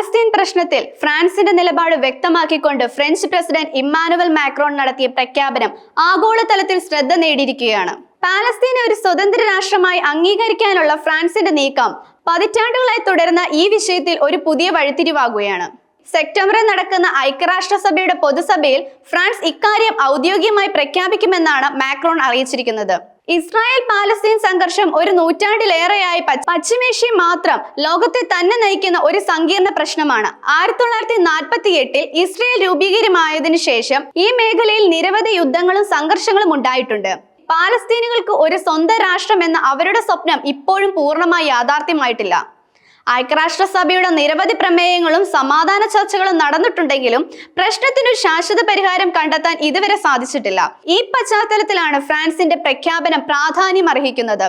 Palestine പ്രശ്നത്തിൽ ഫ്രാൻസിന്റെ നിലപാട് വ്യക്തമാക്കിക്കൊണ്ട് ഫ്രഞ്ച് പ്രസിഡന്റ് ഇമ്മാനുവൽ മാക്രോൺ നടത്തിയ പ്രഖ്യാപനം ആഗോളതലത്തിൽ ശ്രദ്ധ നേടിയിരിക്കുകയാണ്. പാലസ്തീനെ ഒരു സ്വതന്ത്ര രാഷ്ട്രമായി അംഗീകരിക്കാനുള്ള ഫ്രാൻസിന്റെ നീക്കം പതിറ്റാണ്ടുകളായി തുടരുന്ന ഈ വിഷയത്തിൽ ഒരു പുതിയ വഴിത്തിരിവാകുകയാണ്. സെപ്റ്റംബറിൽ നടക്കുന്ന ഐക്യരാഷ്ട്രസഭയുടെ പൊതുസഭയിൽ ഫ്രാൻസ് ഇക്കാര്യം ഔദ്യോഗികമായി പ്രഖ്യാപിക്കുമെന്നാണ് മാക്രോൺ അറിയിച്ചിരിക്കുന്നത്. ഇസ്രായേൽ പാലസ്തീൻ സംഘർഷം ഒരു നൂറ്റാണ്ടിലേറെയായി പശ്ച- പശ്ചിമേഷ്യ മാത്രം ലോകത്തെ തന്നെ നയിക്കുന്ന ഒരു സങ്കീർണ പ്രശ്നമാണ്. ആയിരത്തി തൊള്ളായിരത്തി നാൽപ്പത്തി എട്ടിൽ ഇസ്രായേൽ രൂപീകരമായതിനു ശേഷം ഈ മേഖലയിൽ നിരവധി യുദ്ധങ്ങളും സംഘർഷങ്ങളും ഉണ്ടായിട്ടുണ്ട്. പാലസ്തീനുകൾക്ക് ഒരു സ്വന്തം രാഷ്ട്രം എന്ന അവരുടെ സ്വപ്നം ഇപ്പോഴും പൂർണമായി യാഥാർത്ഥ്യമായിട്ടില്ല. ഐക്യരാഷ്ട്രസഭയുടെ നിരവധി പ്രമേയങ്ങളും സമാധാന ചർച്ചകളും നടന്നിട്ടുണ്ടെങ്കിലും പ്രശ്നത്തിനൊരു ശാശ്വത പരിഹാരം കണ്ടെത്താൻ ഇതുവരെ സാധിച്ചിട്ടില്ല. ഈ പശ്ചാത്തലത്തിലാണ് ഫ്രാൻസിന്റെ പ്രഖ്യാപനം പ്രാധാന്യം അർഹിക്കുന്നത്.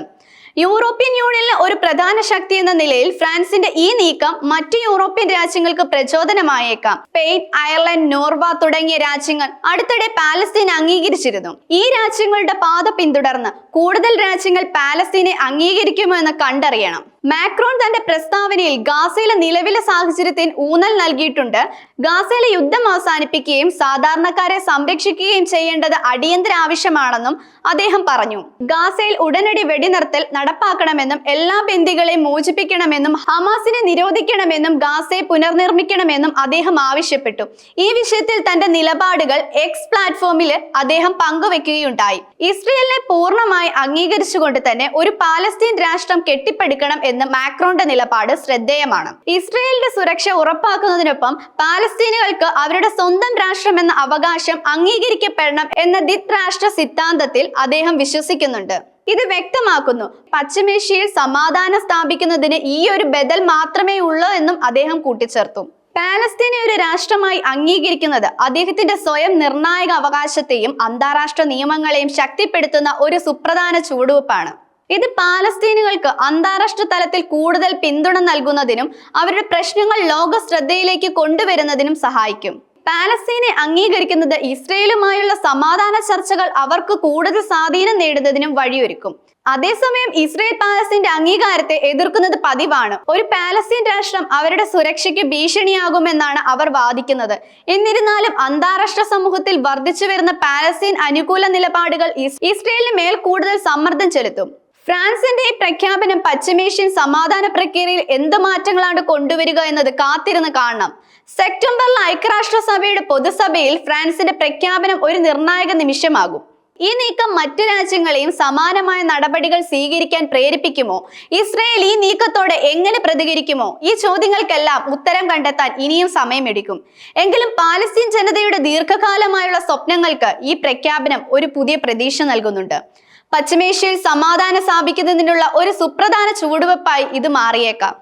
യൂറോപ്യൻ യൂണിയനിലെ ഒരു പ്രധാന ശക്തി എന്ന നിലയിൽ ഫ്രാൻസിന്റെ ഈ നീക്കം മറ്റു യൂറോപ്യൻ രാജ്യങ്ങൾക്ക് പ്രചോദനമായേക്കാം. സ്പെയിൻ അയർലൻഡ് നോർവ തുടങ്ങിയ രാജ്യങ്ങൾ അടുത്തിടെ പാലസ്തീൻ അംഗീകരിച്ചിരുന്നു. ഈ രാജ്യങ്ങളുടെ പാത പിന്തുടർന്ന് കൂടുതൽ രാജ്യങ്ങൾ പാലസ്തീനെ അംഗീകരിക്കുമോ എന്ന് കണ്ടറിയണം. മാക്രോൺ തന്റെ പ്രസ്താവനയിൽ ഗാസയിലെ നിലവിലെ സാഹചര്യത്തിന് ഊന്നൽ നൽകിയിട്ടുണ്ട്. ഗാസയിലെ യുദ്ധം അവസാനിപ്പിക്കുകയും സാധാരണക്കാരെ സംരക്ഷിക്കുകയും ചെയ്യേണ്ടത് അടിയന്തര ആവശ്യമാണെന്നും അദ്ദേഹം പറഞ്ഞു. ഗാസയിൽ ഉടനടി വെടിനിർത്തൽ നടപ്പാക്കണമെന്നും എല്ലാ ബന്ദികളെയും മോചിപ്പിക്കണമെന്നും ഹമാസിനെ നിരോധിക്കണമെന്നും ഗാസയെ പുനർനിർമ്മിക്കണമെന്നും അദ്ദേഹം ആവശ്യപ്പെട്ടു. ഈ വിഷയത്തിൽ തന്റെ നിലപാടുകൾ എക്സ് പ്ലാറ്റ്ഫോമിൽ അദ്ദേഹം പങ്കുവെക്കുകയുണ്ടായി. ഇസ്രയേലിനെ പൂർണമായി അംഗീകരിച്ചുകൊണ്ട് തന്നെ ഒരു പാലസ്തീൻ രാഷ്ട്രം കെട്ടിപ്പടുക്കണം എന്ന് മാക്രോന്റെ നിലപാട് ശ്രദ്ധേയമാണ്. ഇസ്രയേലിന്റെ സുരക്ഷ ഉറപ്പാക്കുന്നതിനൊപ്പം പാലസ്തീനുകൾക്ക് അവരുടെ സ്വന്തം രാഷ്ട്രം എന്ന അവകാശം അംഗീകരിക്കപ്പെടണം എന്ന ദിത്രാഷ്ട്ര സിദ്ധാന്തത്തിൽ അദ്ദേഹം വിശ്വസിക്കുന്നുണ്ട്. ഇത് വ്യക്തമാക്കുന്നു. പശ്ചിമേഷ്യയിൽ സമാധാനം സ്ഥാപിക്കുന്നതിന് ഈ ഒരു ബദൽ മാത്രമേ ഉള്ളൂ എന്നും അദ്ദേഹം കൂട്ടിച്ചേർത്തു. പാലസ്തീനെ ഒരു രാഷ്ട്രമായി അംഗീകരിക്കുന്നത് അദ്ദേഹത്തിന്റെ സ്വയം നിർണായക അവകാശത്തെയും അന്താരാഷ്ട്ര നിയമങ്ങളെയും ശക്തിപ്പെടുത്തുന്ന ഒരു സുപ്രധാന ചുവടുവെപ്പാണ്. ഇത് പാലസ്തീനുകൾക്ക് അന്താരാഷ്ട്ര തലത്തിൽ കൂടുതൽ പിന്തുണ നൽകുന്നതിനും അവരുടെ പ്രശ്നങ്ങൾ ലോക ശ്രദ്ധയിലേക്ക് കൊണ്ടുവരുന്നതിനും സഹായിക്കും. പാലസ്തീനെ അംഗീകരിക്കുന്നത് ഇസ്രയേലുമായുള്ള സമാധാന ചർച്ചകൾ അവർക്ക് കൂടുതൽ സ്വാധീനം നേടുന്നതിനും വഴിയൊരുക്കും. അതേസമയം ഇസ്രയേൽ പാലസ്തീന്റെ അംഗീകാരത്തെ എതിർക്കുന്നത് പതിവാണ്. ഒരു പാലസ്തീൻ രാഷ്ട്രം അവരുടെ സുരക്ഷയ്ക്ക് ഭീഷണിയാകുമെന്നാണ് അവർ വാദിക്കുന്നത്. എന്നിരുന്നാലും അന്താരാഷ്ട്ര സമൂഹത്തിൽ വർദ്ധിച്ചു വരുന്ന പാലസ്തീൻ അനുകൂല നിലപാടുകൾ ഇസ്- ഇസ്രയേലിന് മേൽ കൂടുതൽ സമ്മർദ്ദം ചെലുത്തും. ഫ്രാൻസിന്റെ പ്രഖ്യാപനം പശ്ചിമേഷ്യൻ സമാധാന പ്രക്രിയയിൽ എന്ത് മാറ്റങ്ങളാണ് കൊണ്ടുവരിക എന്നത് കാത്തിരുന്ന് കാണണം. സെപ്റ്റംബറിൽ ഐക്യരാഷ്ട്രസഭയുടെ പൊതുസഭയിൽ ഫ്രാൻസിന്റെ പ്രഖ്യാപനം ഒരു നിർണായക നിമിഷമാകും. ഈ നീക്കം മറ്റു രാജ്യങ്ങളെയും സമാനമായ നടപടികൾ സ്വീകരിക്കാൻ പ്രേരിപ്പിക്കുമോ? ഇസ്രയേൽ ഈ നീക്കത്തോടെ എങ്ങനെ പ്രതികരിക്കുമോ? ഈ ചോദ്യങ്ങൾക്കെല്ലാം ഉത്തരം കണ്ടെത്താൻ ഇനിയും സമയമെടുക്കും. എങ്കിലും പാലസ്തീൻ ജനതയുടെ ദീർഘകാലമായുള്ള സ്വപ്നങ്ങൾക്ക് ഈ പ്രഖ്യാപനം ഒരു പുതിയ പ്രതീക്ഷ നൽകുന്നുണ്ട്. പശ്ചിമേഷ്യയിൽ സമാധാനം സ്ഥാപിക്കുന്നതിനുള്ള ഒരു സുപ്രധാന ചുവടുവെപ്പായി ഇത് മാറിയേക്കാം.